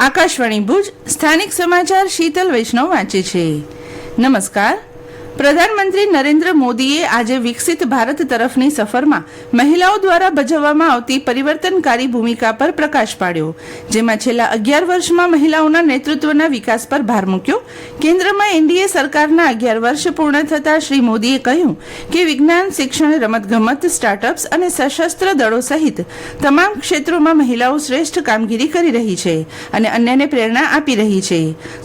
આકાશવાણી ભુજ સ્થાનિક સમાચાર શીતલ વૈષ્ણવ વાંચે છે. નમસ્કાર. પ્રધાનમંત્રી નરેન્દ્ર મોદીએ આજે વિકસિત ભારત તરફની સફરમાં મહિલાઓ દ્વારા ભજવવામાં આવતી પરિવર્તનકારી ભૂમિકા પર પ્રકાશ પાડ્યો, જેમાં છેલ્લા અગિયાર વર્ષમાં મહિલાઓના નેતૃત્વના વિકાસ પર ભાર મૂક્યો. કેન્દ્રમાં એનડીએ સરકારના અગિયાર વર્ષ પૂર્ણ થતાં શ્રી મોદીએ કહ્યું કે વિજ્ઞાન, શિક્ષણ, રમતગમત, સ્ટાર્ટઅપ્સ અને સશસ્ત્ર દળો સહિત તમામ ક્ષેત્રોમાં મહિલાઓ શ્રેષ્ઠ કામગીરી કરી રહી છે અને અન્યને પ્રેરણા આપી રહી છે.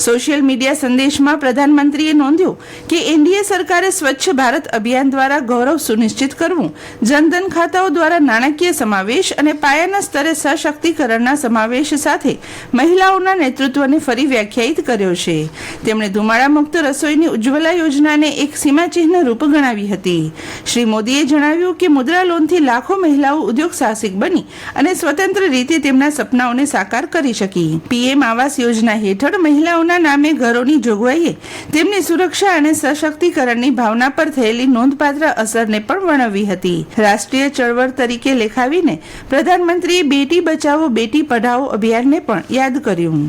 સોશિયલ મીડિયા સંદેશમાં પ્રધાનમંત્રીએ નોંધ્યું કે એનડીએ સરકારે સ્વચ્છ ભારત અભિયાન દ્વારા ગૌરવ સુનિશ્ચિત કરવું, જનધન ખાતાઓ દ્વારા નાણાકીય સમાવેશ અને પાયાના સ્તરે સશક્તિકરણના સમાવેશ સાથે મહિલાઓના નેતૃત્વને ફરી વ્યાખ્યાયિત કર્યો છે. તેમણે ધુમાડા મુક્ત રસોઈની ઉજ્જવલા યોજનાને એક સીમાચિહ્ન રૂપ ગણાવી હતી. શ્રી મોદીએ જણાવ્યું કે મુદ્રા લોનથી લાખો મહિલાઓ ઉદ્યોગ સાહસિક બની અને સ્વતંત્ર રીતે તેમના સપનાઓને સાકાર કરી શકી. પીએમ આવાસ યોજના હેઠળ મહિલાઓના નામે ઘરોની જોગવાઈએ તેમની સુરક્ષા અને સશક્તિકરણની ભાવના પર થયેલી નોંધપાત્ર અસરને પણ વર્ણવી હતી. રાષ્ટ્રીય ચળવળ તરીકે લેખાવીને પ્રધાનમંત્રીએ બેટી બચાવો, બેટી પઢાઓ અભિયાનને પણ યાદ કર્યું.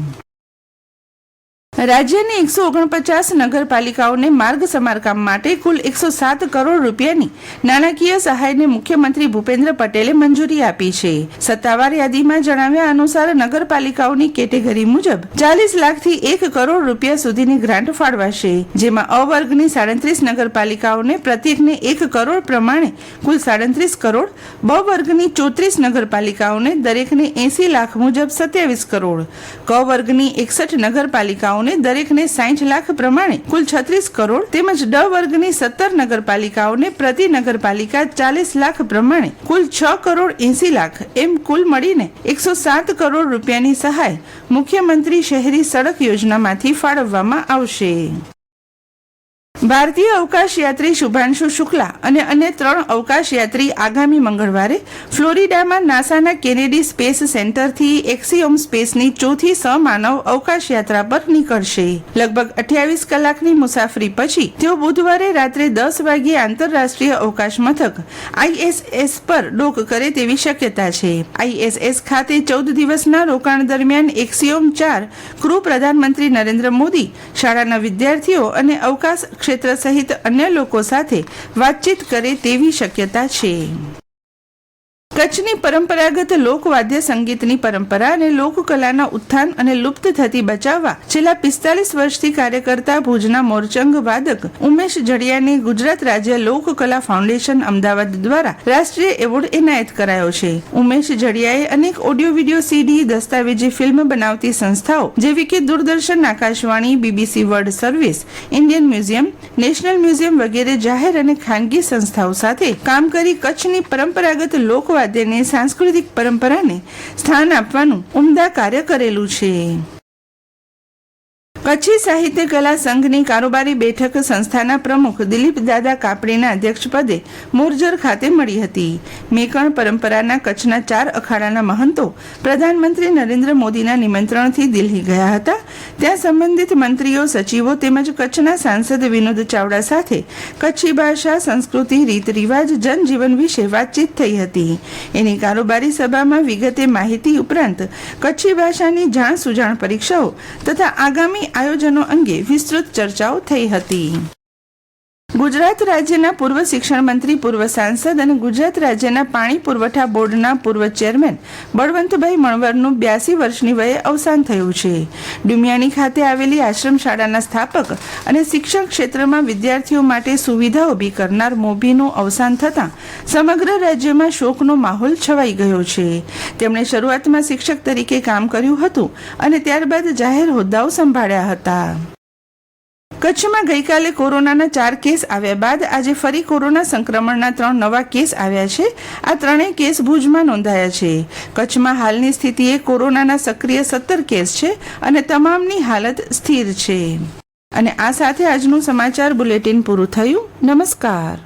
રાજ્યની એકસો ઓગણપચાસ નગરપાલિકાઓને માર્ગ સમારકામ માટે કુલ એકસો સાત કરોડ રૂપિયાની નાણાકીય સહાયને મુખ્યમંત્રી ભૂપેન્દ્ર પટેલે મંજૂરી આપી છે. સત્તાવાર યાદીમાં જણાવ્યા અનુસાર નગરપાલિકાઓની કેટેગરી મુજબ ચાલીસ લાખથી એક કરોડ રૂપિયા સુધીની ગ્રાન્ટ ફાળવાશે, જેમાં અ વર્ગની સાડત્રીસ નગરપાલિકાઓને પ્રત્યેકને એક કરોડ પ્રમાણે કુલ સાડત્રીસ કરોડ બ વર્ગની ચોત્રીસ નગરપાલિકાઓને દરેકને એસી લાખ મુજબ સત્યાવીસ કરોડ ક વર્ગની એકસઠ નગરપાલિકાઓને દરેકને સાઠ લાખ પ્રમાણે કુલ છત્રીસ કરોડ તેમજ ડ વર્ગની સત્તર નગરપાલિકાઓને પ્રતિ નગરપાલિકા ચાલીસ લાખ પ્રમાણે કુલ છ કરોડ એસી લાખ એમ કુલ મળીને એકસો સાત કરોડ રૂપિયાની સહાય મુખ્યમંત્રી શહેરી સડક યોજનામાંથી ફાળવવામાં આવશે. ભારતીય અવકાશ યાત્રી શુભાંશુ શુક્લા અને અન્ય ત્રણ અવકાશ યાત્રી આગામી મંગળવારે ફ્લોરિડામાં નાસાના કેનેડી સ્પેસ સેન્ટરથી એક્સિયોમ સ્પેસની ચોથી સમાનવ અવકાશ યાત્રા પર નીકળશે. લગભગ અઠ્યાવીસ કલાકની મુસાફરી પછી તેઓ બુધવારે રાત્રે દસ વાગ્યે આંતરરાષ્ટ્રીય અવકાશ મથક આઈએસએસ પર ડોક કરે તેવી શક્યતા છે. આઈએસએસ ખાતે ચૌદ દિવસના રોકાણ દરમિયાન એક્સિયોમ ચાર ક્રૂ પ્રધાનમંત્રી નરેન્દ્ર મોદી, શાળાના વિદ્યાર્થીઓ અને અવકાશ ક્ષેત્ર સહિત અન્ય લોકો સાથે વાતચીત કરે તેવી શક્યતા છે. કચ્છની પરંપરાગત લોકવાદ્ય સંગીતની પરંપરા અને લોકકલાના ઉત્થાન અને લુપ્ત થતી બચાવવા છેલ્લા પિસ્તાલીસ વર્ષથી કાર્ય કરતા ભુજના મોરચંગ વાદક ઉમેશ જડિયાને ગુજરાત રાજ્ય લોકકલા ફાઉન્ડેશન અમદાવાદ દ્વારા રાષ્ટ્રીય એવોર્ડ એનાયત કરાયો છે. ઉમેશ જડિયાએ અનેક ઓડિયો, વિડિયો, સીડી, દસ્તાવેજી, ફિલ્મ બનાવતી સંસ્થાઓ જેવી કે Doordarshan, Akashvani, BBC world service, Indian museum, national museum વગેરે જાહેર અને ખાનગી સંસ્થાઓ સાથે કામ કરી કચ્છની પરંપરાગત લોકવાદ્યને સાંસ્કૃતિક પરંપરાને સ્થાન આપવાનું ઉમદા કાર્ય કરેલું છે. કચ્છી સાહિત્ય કલા સંઘની કારોબારી બેઠક સંસ્થાના પ્રમુખ દિલીપ દાદા કાપડીના અધ્યક્ષપદે મોરજર ખાતે મળી હતી. મેકણ પરંપરાના કચ્છના ચાર અખાડાના મહંતો પ્રધાનમંત્રી નરેન્દ્ર મોદીના નિમંત્રણથી દિલ્હી ગયા હતા. ત્યાં સંબંધિત મંત્રીઓ, સચિવો તેમજ કચ્છના સાંસદ વિનોદ ચાવડા સાથે કચ્છી ભાષા, સંસ્કૃતિ, રીત રિવાજ, જનજીવન વિશે વાતચીત થઈ હતી. એની કારોબારી સભામાં વિગતે માહિતી ઉપરાંત કચ્છી ભાષાની જાણ સુજાણ પરીક્ષાઓ તથા આગામી આયોજનો અંગે વિસ્તૃત ચર્ચાઓ થઈ હતી. ગુજરાત રાજ્યના પૂર્વ શિક્ષણ મંત્રી, પૂર્વ સાંસદ અને ગુજરાત રાજ્યના પાણી પુરવઠા બોર્ડના પૂર્વ ચેરમેન બળવંતભાઈ મણવરનું બ્યાસી વર્ષની વયે અવસાન થયું છે. ડુમિયાણી ખાતે આવેલી આશ્રમ શાળાના સ્થાપક અને શિક્ષણ ક્ષેત્રમાં વિદ્યાર્થીઓ માટે સુવિધા ઊભી કરનાર મોભીનું અવસાન થતાં સમગ્ર રાજ્યમાં શોકનો માહોલ છવાઈ ગયો છે. તેમણે શરૂઆતમાં શિક્ષક તરીકે કામ કર્યું હતું અને ત્યારબાદ જાહેર હોદ્દાઓ સંભાળ્યા હતા. કચ્છમાં ગઈકાલે કોરોનાના ચાર કેસ આવ્યા બાદ આજે ફરી કોરોના સંક્રમણના ત્રણ નવા કેસ આવ્યા છે. આ ત્રણેય કેસ ભુજમાં નોંધાયા છે. કચ્છમાં હાલની સ્થિતિએ કોરોનાના સક્રિય સત્તર કેસ છે અને તમામની હાલત સ્થિર છે. અને આ સાથે આજનું સમાચાર બુલેટિન પૂરું થયું. નમસ્કાર.